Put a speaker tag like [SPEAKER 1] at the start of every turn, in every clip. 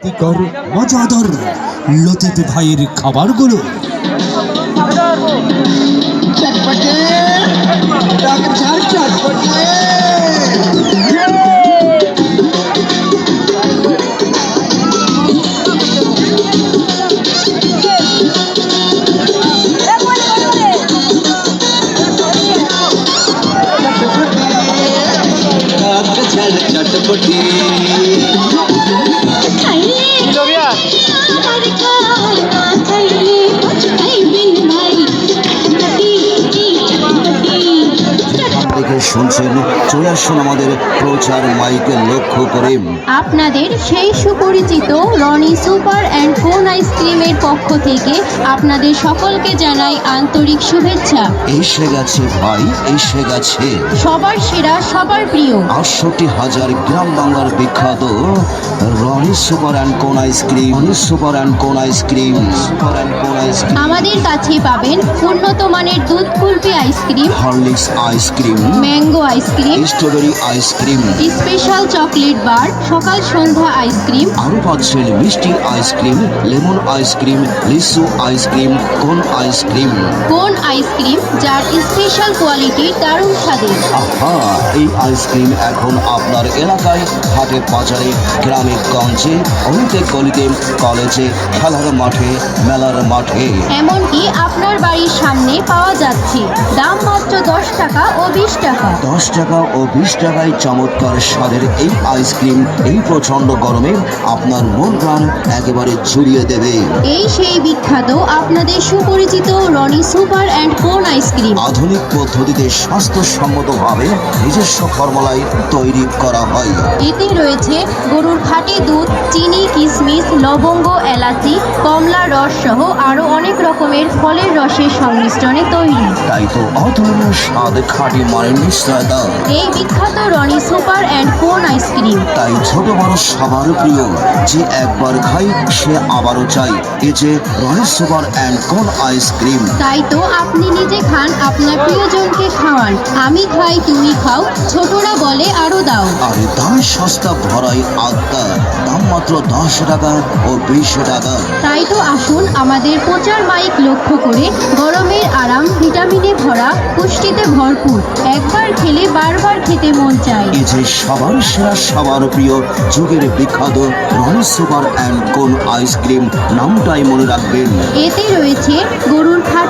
[SPEAKER 1] কর মজাদার লতিফ ভাইয়ের খাবারগুলো।
[SPEAKER 2] চটপটি
[SPEAKER 3] শুনছেন? চলে আসুন আমাদের প্রচার মাইকে লক্ষ্য করে।
[SPEAKER 4] আপনাদের সেই সুপরিচিত রনি সুপার অ্যান্ড কোন আইসক্রিমের পক্ষ থেকে আপনাদের সকলকে জানাই আন্তরিক শুভেচ্ছা।
[SPEAKER 3] এসে গেছে ভাই এসে গেছে।
[SPEAKER 4] সবার সেরা সবার প্রিয়।
[SPEAKER 3] আটষট্টি হাজার গ্রাম বাংলার বিখ্যাত Roni super and cone ice cream super and cone ice cream super and cone ice cream
[SPEAKER 4] আমাদের কাছে পাবেন উন্নত মানের দুধ kulfi ice cream
[SPEAKER 3] Horlicks ice cream
[SPEAKER 4] mango ice cream
[SPEAKER 3] strawberry ice cream
[SPEAKER 4] special chocolate bar সকাল সন্ধ্যা ice cream
[SPEAKER 3] আরও পাচ্ছেন মিষ্টি ice cream lemon ice cream লিচু ice cream cone ice cream
[SPEAKER 4] cone ice cream যার স্পেশাল কোয়ালিটি দারুণ স্বাদের।
[SPEAKER 3] আহা এই আইসক্রিম এখন আপনার এলাকায় হাটে বাজারে গ্রামে গঞ্জে অলিতে গলিতে কলেজে খেলার মাঠে মেলার মাঠে।
[SPEAKER 4] এমনকি আপনার বাড়ির সামনে পাওয়া যাচ্ছে। দাম মাত্র দশ টাকা ও বিশ টাকা।
[SPEAKER 3] দশ টাকা ও বিশ টাকায় চমৎকার স্বাদের এই আইসক্রিম এই প্রচণ্ড গরমে আপনার মন প্রাণ একেবারে জুড়িয়ে দেবে।
[SPEAKER 4] এই সেই বিখ্যাত আপনাদের সুপরিচিত Roni super and cone ice cream?
[SPEAKER 3] আধুনিক পদ্ধতিতে স্বাস্থ্যসম্মতভাবে নিজস্ব ফর্মুলায় তৈরি করা হয়।
[SPEAKER 4] এতে রয়েছে গরুর খাঁটি দুধ চিনি কিশমিশ লবঙ্গ এলাচি কমলা রস সহ আরও অনেক রকমের ফলের রসের সংমিশ্রণে তৈরি।
[SPEAKER 3] তাই তো অতুলনীয় স্বাদ খাঁটি মানের নিশ্চয়তা
[SPEAKER 4] এই বিখ্যাত Roni super and cone ice cream
[SPEAKER 3] তাই ছোট বড় সবার প্রিয় যে একবার খাই সে আবারও চাই। এ যে Roni super and cone ice cream
[SPEAKER 4] তাই তো আপনি নিজে খান আপনার প্রিয়জনকে খাওয়ান। আমি খাই তুমি খাও ছোটরা বলে আরও দাও।
[SPEAKER 3] আর দাম সস্তা ভরাই আড্ডা দাম মাত্র দশ টাকা ও বিশ টাকা।
[SPEAKER 4] তাই তো আসুন আমাদের প্রচার মাইক লক্ষ্য করে গরমের আরাম ভিটামিনে ভরা পুষ্টিতে ভরপুর একবার খেলে বারবার খেতে মন চায়।
[SPEAKER 3] এ যে সবার সেরা সবার প্রিয় যুগের বিখ্যাত Royal super and cone ice cream নামটাই মনে রাখবেন।
[SPEAKER 4] এতে রয়েছে গরুর খাঁটি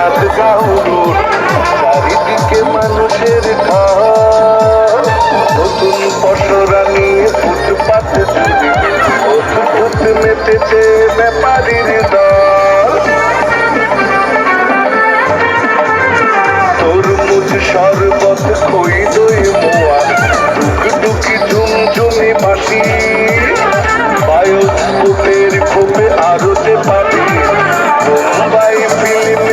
[SPEAKER 5] চাঁদ গাউরুর চারিদিকে মানুষের নতুন পশরা নিয়ে ফুটপাত মেতেছে ব্যাপারীর দল। তরমুজ শরবত খই দই মোয়া। টুকটুকি ঝুমঝুমি বাসি বায়োস্কোপের খোপে আরোতে পারি মুম্বাই ফিল্মের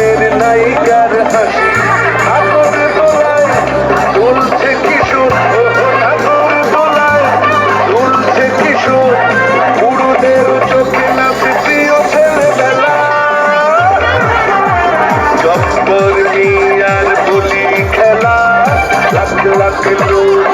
[SPEAKER 5] que